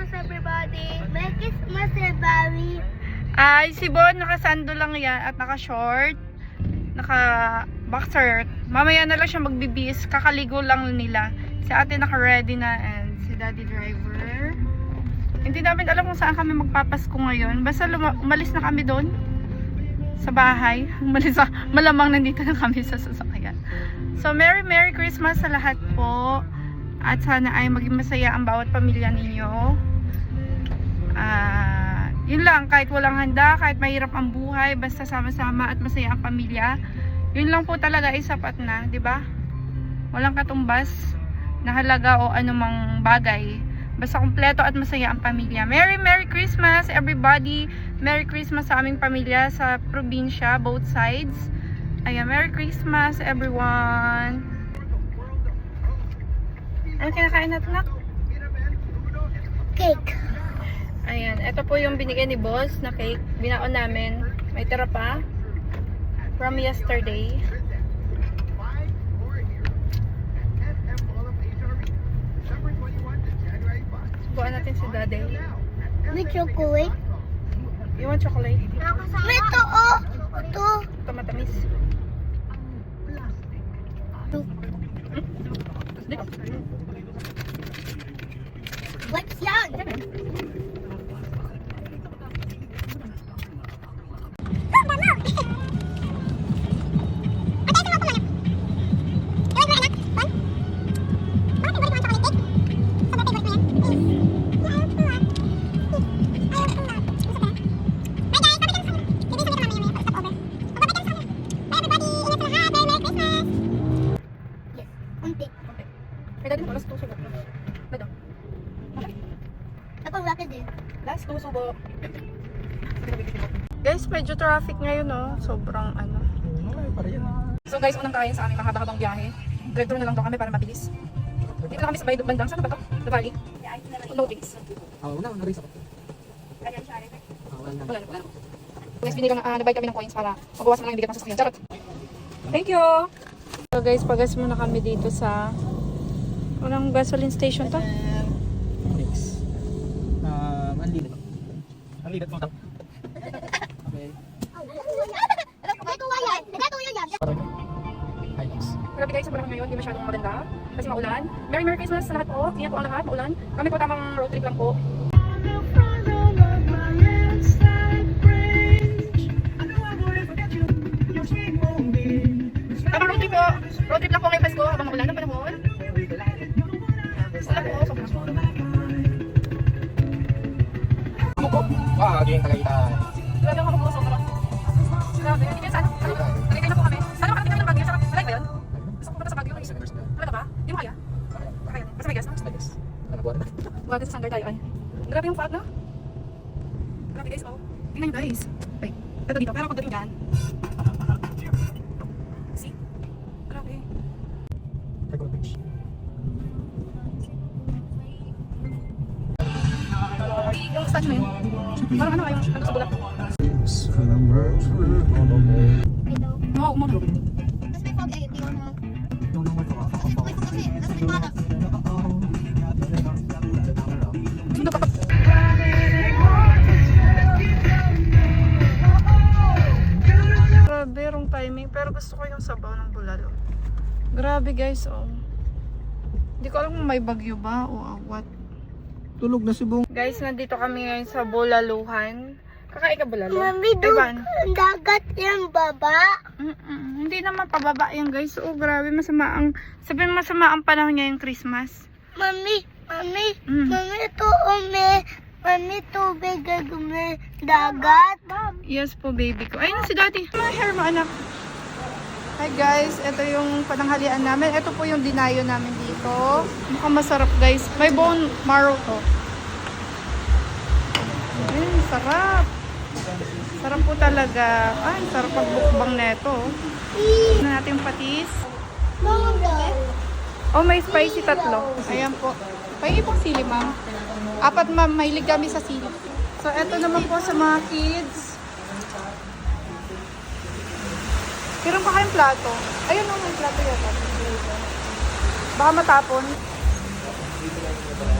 Christmas, everybody. Merry Christmas, everybody. Ay, si Bon, nakasando lang yan at naka-short. Naka-boxer. Mamaya na lang siya magbibis. Kakaligo lang nila. Si ate naka-ready na and si daddy driver. Hindi namin alam kung saan kami magpapasko ngayon. Basta umalis na kami doon. Sa bahay. Umalis na, malamang nandito na kami sa sasakyan. So, Merry Merry Christmas sa lahat po. At sana ay maging masaya ang bawat pamilya ninyo. Ah, yun lang, kahit walang handa, kahit mahirap ang buhay, basta sama-sama at masaya ang pamilya. Yun lang po talaga ay sapat na, 'di ba? Walang katumbas na halaga o anumang bagay. Basta kumpleto at masaya ang pamilya. Merry Merry Christmas everybody. Merry Christmas sa aming pamilya sa probinsya, both sides. Ayan, Merry Christmas everyone. Ano kinakain natin, Nak? Cake. Ayan, ito po yung binigay ni boss na cake. Binaon namin. May tira pa. From yesterday. Subukan natin si Daddy. May chocolate. You want chocolate? May to, oh. Ito. Ito matamis. What's yan? May daddy mo, last two subo. Dado. Ako rocket din. Last two subo. Guys, medyo traffic ngayon, no? Sobrang ano. So guys, unang kain sa aming mahaba-habang biyahe. Drive-thru na lang daw kami para mabilis. Dito na kami sa Baydog Bandang. Saan ba to? The Valley? Loadings. Oo, una, una rin sa Ayan siya. Oo, wala na. Wala na, wala na. Guys, binili lang, uh, nabayad kami ng coins para mabawasan lang yung bigat ng sasakyan. Charot! Thank you! So guys, pagas muna kami dito sa... Walang gasoline station to? Mix. Um, unleaded. Unleaded mo daw. Okay. Grabe guys, sobrang ngayon, hindi masyadong maganda. Kasi maulan. Merry Merry Christmas sa lahat po. Ingat po ang lahat, maulan. Kami po tamang road trip lang po. Tamang road trip po. Road trip lang po ngayong Pasko habang maulan ng panahon. Wala po, sobrang Muko. Ah, yung Tagaytay. Grabe ang kamukulo, sobrang. Grabe, hindi sana. Tagay na po kami. Sana makakita kami ng Baguio. Sarap. Malay ba yun? Gusto ko punta sa Baguio. Talaga ba? Hindi mo kaya? Kaya. Basta may gas, no? Yes. Ano ba? Buwate sa sanggar tayo ay. Grabe yung fat, no? Guys, oh. Tingnan guys. Wait, ito dito. Pero pagdating dyan. Statue na yun. Parang ano kayo? Ano sa bulak? Oo, umulo. Tapos may fog eh. Di ko na. Kasi. Nasa may para. Pa pa. Grabe, timing. Pero gusto ko yung sabaw ng bulalo. Grabe guys, oh. Hindi ko alam kung may bagyo ba o what. Tulog na si Bong. Guys, nandito kami ngayon sa Bulaluhan. Kakain ka bulalo? Mami, doon. Dagat yung baba. Mm-mm. Hindi naman pababa yan guys. Oo, grabe. Masama ang... Sabihin masama ang panahon ngayong Christmas. Mami, mami, Mm. mami, ito umi. Mami, tubig gagawin dagat. Yes po, baby ko. Ayun si daddy. Ano hair mo, anak? Hi guys, ito yung pananghalian namin. Ito po yung dinayo namin dito. Mukhang masarap guys. May bone marrow to. Ayun, sarap. Sarap po talaga. Ay, sarap pagbukbang neto. Ano natin yung patis? Oh, may spicy tatlo. Ayan po. Pahingi pong sili, ma'am. Apat, ma'am. Mahilig kami sa sili. So, eto naman po sa mga kids. Meron pa kayong plato. Ayun o, may plato yata. Baka matapon.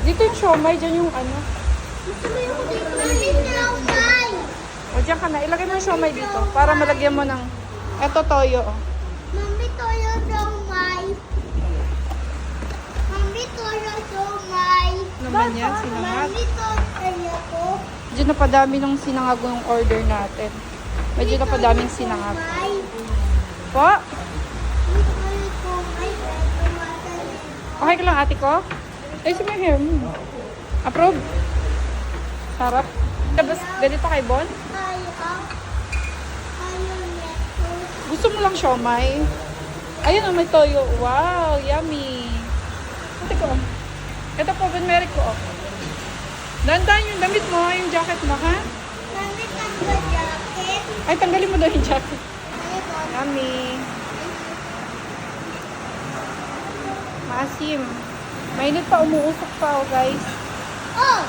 Dito yung siomay, dyan yung ano. Gusto mo yung siomay. O, dyan ka na. Ilagay mo yung siomay dito para malagyan mo ng... Eto, toyo. oh. Mami, toyo siomay. Mami, toyo siomay. Naman yan, sinangag. Mami, toyo ko. Medyo napadami ng sinangag yung order natin. Medyo napadaming sinangag. Po, okay ka lang ate ko? Ay, sa may hair mo. Approve? Sarap. Tapos, ganito kay Bon? Gusto mo lang siomay? Ayun, oh, may toyo. Wow, yummy. Ate ko. Ito po, Ben Merrick ko. oh. Dandan yung damit mo, yung jacket mo, ha? Mami, tangga jacket. Ay, tanggalin mo daw yung jacket. Yummy. Maasim. Mainit pa, umuusok pa, oh, guys. Oh!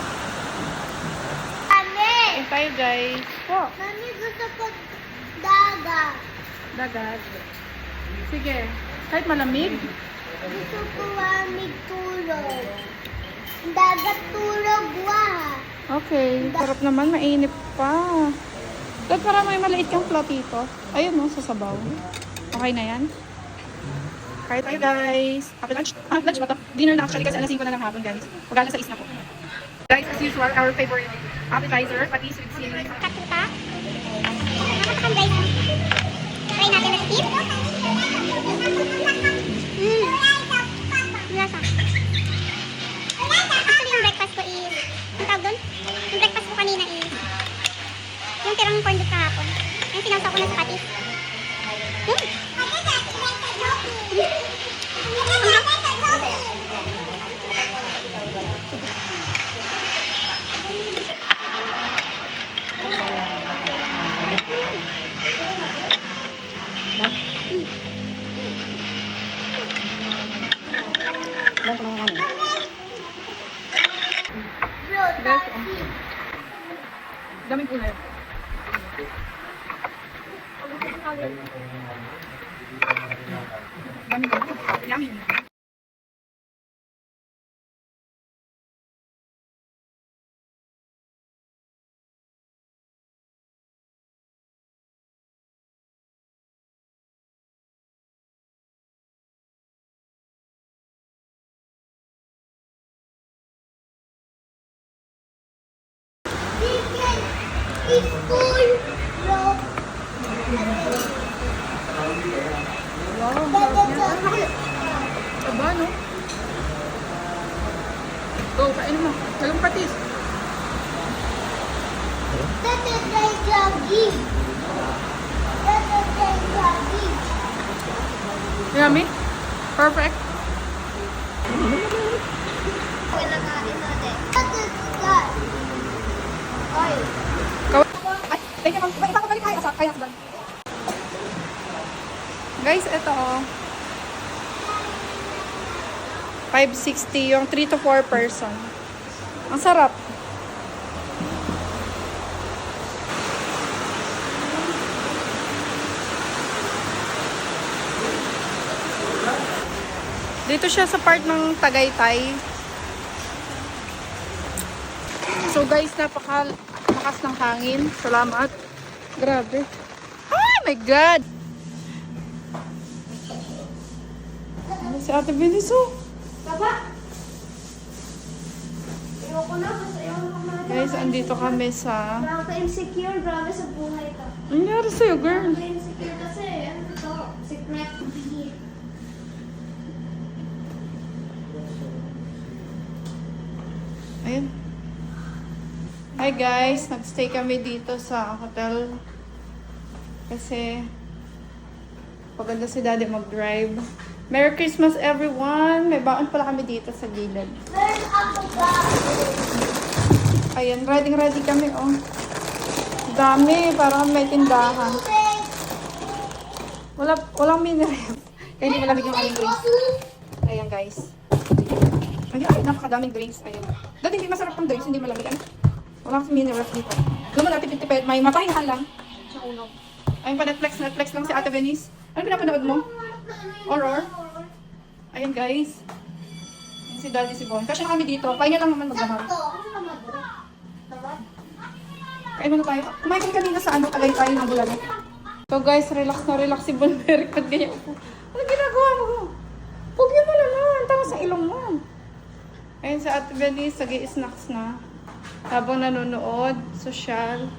Mami! Kain tayo, guys. Po, Mami, gusto ko daga. dagat. Sige. Kahit malamig. Gusto ko mami tulog. Dagat tulog wa. Okay. Sarap naman, mainit pa. Dad, para may maliit kang platito. Ayun, no, sa sabaw. Okay na yan? Kain tayo, guys. Happy lunch. Ah, lunch ba to? Dinner na actually kasi alas 5 na lang hapon, guys. Mag alas 6 na po. Guys, as usual, our favorite appetizer, patis with sili. Katuta. Nakakambay na. Try natin na skip. Mm. Lasa. Actually, yung breakfast ko is, ang tawag doon? Yung breakfast ko kanina is, yung tirang corn beef kahapon. Yung sinawsaw ko na sa patis. Mm. Oh. Daming kulay. Daming kulay. Yummy. Chicken is full of Wow, ang sarap niya. Aba, no? Go, kain mo. Kayong patis. That is like jogging. That is like jogging. Yummy? Perfect. That is that. Oil. Kaw- Ay, thank you, ma'am. Ba- Iba ko balik kaya sa kaya sa bag. Guys, ito oh. 560 yung 3 to 4 person. Ang sarap. Dito siya sa part ng Tagaytay. So guys, napaka lakas ng hangin. Salamat. Grabe. Oh my God! Si Ate Beniso? Baba. Ayoko na, basta ayoko na kumain. Guys, andito kami sa... Parang ka-insecure, grabe sa buhay ka. Ano nangyari sa'yo, girl? Ka-insecure kasi, ano to? Secret bee. Ayun. Hi guys, nagstay kami dito sa hotel. Kasi paganda si daddy mag-drive. Merry Christmas everyone! May baon pala kami dito sa gilid. Meron ako? Ayan, ready ready kami oh. Dami, parang may tindahan. Wala, walang mini ref. Kaya hindi malamig yung aming drinks. Ayan guys. Ay, ay, napakadaming drinks. Ayan. Dati hindi masarap ang drinks, hindi malamig. Ano? Wala kasi mini ref dito. Alam mo natin, tipid may mapahingahan lang. Ayun pa, Netflix, Netflix lang si Ate Venice. Ano pinapanood mo? Horror? Ayan guys. Ayan si Daddy si Bon. Kasi na kami dito. Pahinga lang naman magdamag. Ito, ano? Kain na tayo. Kumain kami kanina sa ano, tagay tayo ng bulalo. So guys, relax na relax si Bonberic. Ba't ganyan po? Ano ginagawa mo? Pugyo mo naman. Tama sa ilong mo. Ayun sa Ate Belize, sagi snacks na. Habang nanonood, social.